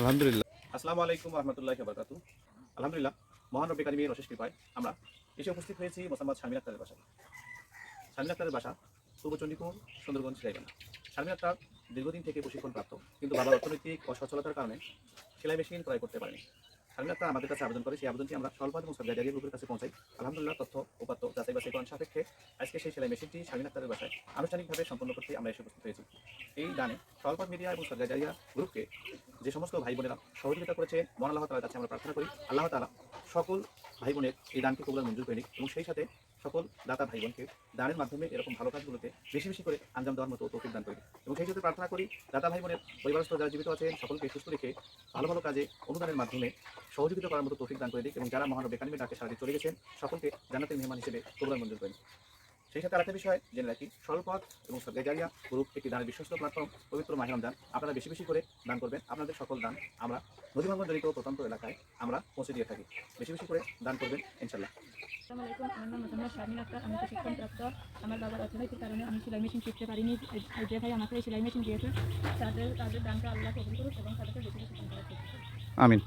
আলহামদুলিল্লাহ। আসসালামু আলাইকুম রহমতুল্লাহ বরকাত আলহামদুলিল্লাহ, মহান রব্বি কারিমের অশেষ কৃপায় আমরা এসে উপস্থিত হয়েছি মোসাম্মদ শারমিন আক্তারের বাসায়। শারমিন আক্তারের বাসা পূর্ব সুন্দরগঞ্জ সিলাইবানা শারমিন আক্তার দীর্ঘদিন থেকে প্রশিক্ষণ প্রাপ্ত, কিন্তু বাবার অর্থনৈতিক অসচ্ছলতার কারণে সেলাই মেশিন ক্রয় করতে পারেনি। শারমিন আক্তার আমাদের কাছে আবেদন করে, সেই আবেদনটি আমরা স্বল্প এবং সরকারি গ্রুপের কাছে পৌঁছাই। আলহামদুলিল্লাহ, তথ্য, উপাত্ত যাচাই বাছাইকরণ সাপেক্ষে আজকে সেই সেলাই মেশিনটি শারমিন আক্তারের বাসায় আনুষ্ঠানিকভাবে সম্পন্ন করতে আমরা এসে উপস্থিত হয়েছি এই দানে স্বল্প মিডিয়া এবং সরকারি গ্রুপকে যে সমস্ত ভাই বোনেরা সহযোগিতা করেছে মন আল্লাহ তালার কাছে আমরা প্রার্থনা করি, আল্লাহ তালা সকল ভাই বোনের এই দানকে কবুলার মঞ্জুর করে এবং সেই সাথে সকল দাতা ভাই বোনকে দানের মাধ্যমে এরকম ভালো কাজগুলোতে বেশি বেশি করে আঞ্জাম দেওয়ার মতো তৌফিক দান করে এবং সেই সাথে প্রার্থনা করি, দাতা ভাই বোনের পরিবারস্থ যারা জীবিত আছেন, সকলকে সুস্থ রেখে ভালো ভালো কাজে অনুদানের মাধ্যমে সহযোগিতা করার মতো তৌফিক দান করে দিক এবং যারা মহানব বেকানিমের ডাকে সারাদিন চলে গেছেন, সকলকে জান্নাতের মেহমান হিসেবে কবুলার মঞ্জুর করে। সেই সাথে আরেকটা বিষয় জেনে রাখি সরলপথ এবং সরকারিয়া গ্রুপ একটি দানের বিশ্বস্ত প্ল্যাটফর্ম পবিত্র মাহিরম দান আপনারা বেশি বেশি করে দান করবেন। আপনাদের সকল দান আমরা নদীভাঙ্গন জড়িত প্রত্যন্ত এলাকায় আমরা পৌঁছে দিয়ে থাকি। বেশি বেশি করে দান করবেন ইনশাল্লাহ আসসালামু আলাইকুম আমার নাম মোহাম্মদ শারমিন আক্তার। আমি প্রশিক্ষণ প্রাপ্ত আমার বাবার অর্থনৈতিক কারণে আমি সেলাই মেশিন শিখতে পারিনি। এই যে ভাই আমাকে এই সেলাই মেশিন দিয়েছে তাদের তাদের দানটা আল্লাহ কবুল করুক এবং তাদেরকে বেশি বেশি। আমিন।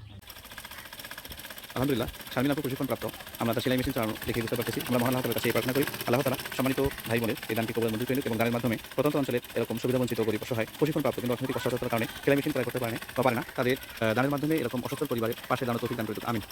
আলহামদুলিল্লাহ, শারমিন আপু প্রশিক্ষণ প্রাপ্ত আমরা তার সেলাই মেশিন চালানো দেখে বুঝতে পারতেছি। আমরা মহান আল্লাহ কাছে এই প্রার্থনা করি। আল্লাহ তালা সম্মানিত ভাই বোনের এই দানকে কবল মঞ্জুর এবং গানের মাধ্যমে প্রত্যন্ত অঞ্চলে এরকম সুবিধা বঞ্চিত গরিব প্রশিক্ষণ প্রাপ্ত কিন্তু অর্থনৈতিক অসচ্ছতার কারণে সেলাই মেশিন করতে পারে বা পারে না, তাদের দানের মাধ্যমে এরকম অসচ্ছল পরিবারের পাশে দাঁড়ানো তফিক দান করে। আমিন।